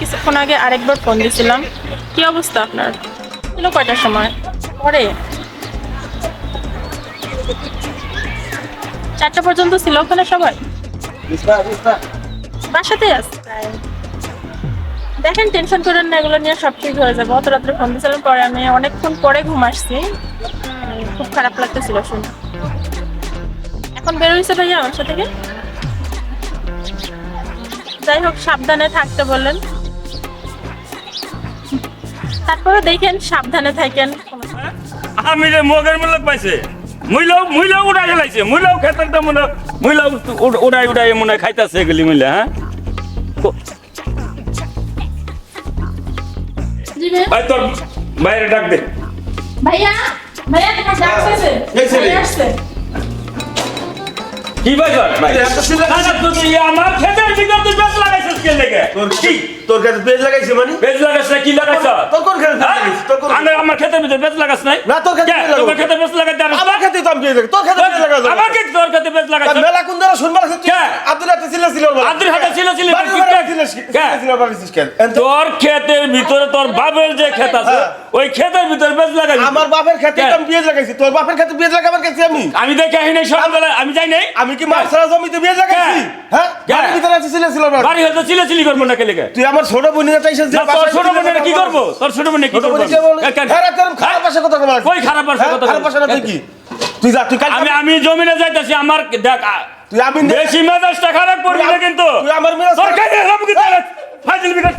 কিছুক্ষণ আগে আরেকবার ফোন দিয়েছিলাম। কি অবস্থা আপনার? ছিল কয়টার সময়? পরে। চারটা পর্যন্ত ছিল ওখানে সবাই? বাসাতেই আছে দেখেন টেনশন করেন না এগুলো নিয়ে সব ঠিক হয়ে যাবে। অত রাত্রে ফোন দিয়েছিলাম পরে আমি অনেকক্ষণ পরে ঘুম আসছি। খুব খারাপ লাগতেছিল শুনে। এখন বের হয়েছে ভাইয়া আমার সাথে থেকে? যাই হোক সাবধানে থাকতে বলেন। তারপরে দেখেন সাবধানে থাকেন। আমি যে মগের মূল্য পাইছে। মুইলাও মুইলাও উড়াই গেলাইছে মুইলাও খেতের তো মনে মুইলাও উড়- উড়াই উড়াই মনে খাইতাছে এগুলি মুইলা হ্যাঁ ভাই তোর বাইরে ডাক দে। ভাইয়া ভাইয়া তোমার ডাক শেষে এই ছেলে। ভাইয়া আসছে। কি বাজার? ভাই তুই আমার খেতের ভিতর তুই বেশ লাগাইছিস কে লেগে? তোর কি? তোর কাছে পেজ লাগাইছে মানে? বেশ লাগাইছ না কি লাগাইছ তোর কোন খেতে হ্যাঁ? তোর কোন আমার খেতের ভিতর বেশ লাগাস নাই? না, তোর খেতে। তোমার খেতে বেশ লাগাইতে তোর খেতে পেজ লাগাই আমাকে তোর খেতে বেশ লাগাইছ মেলা কোন দ্বারা শুনবার কে? আব্দুল হাতে ছিল ছিল আব্দুল হাতে ছিল ছিল, বাড়ির তুই ঘরে কে? ছিল ছিল কে? ছিল বাড়িছিস কেন? এন তো- তোর ক্ষেতের ভিতরে তোর বাপের যে ক্ষেত আছে হ্যাঁ। ওই ক্ষেতের ভিতরে বেশ লাগাই আমার বাপের খেতে কে? তো আমি পেজ লাগাইছি। তোর বাপের খেতে পেজ লাগাবার গেছি আমি। আমি দেখে আহি নাই সকালবেলা আমি যাই নাই? আমি কি মাছ ছাড়া জমিতে পেজ লাগাইছি? হ্যাঁ? বাড়ির ভিতরে আছে ছিল ছিল বাড়ি করব না কে লেগে। তুই আমার ছোট বোনের চাইছিস যে তোর ছোট ছিল কি। করব? তোর ছোট বোনের কি করব? খারাপ ভাষা কথা বলা কই খারাপ ভাষা হ্যাঁ, কথা খারাপ ভাষা না তুই? কি? তুই যা তুই আমি আমি জমিনে যাইতাছি আমার দেখ তুই আমি বেশি মেজাজটা খারাপ করবি না কিন্তু। তুই আমার মেজাজ সরকারি কাছে কি ফাজিল বিকাশ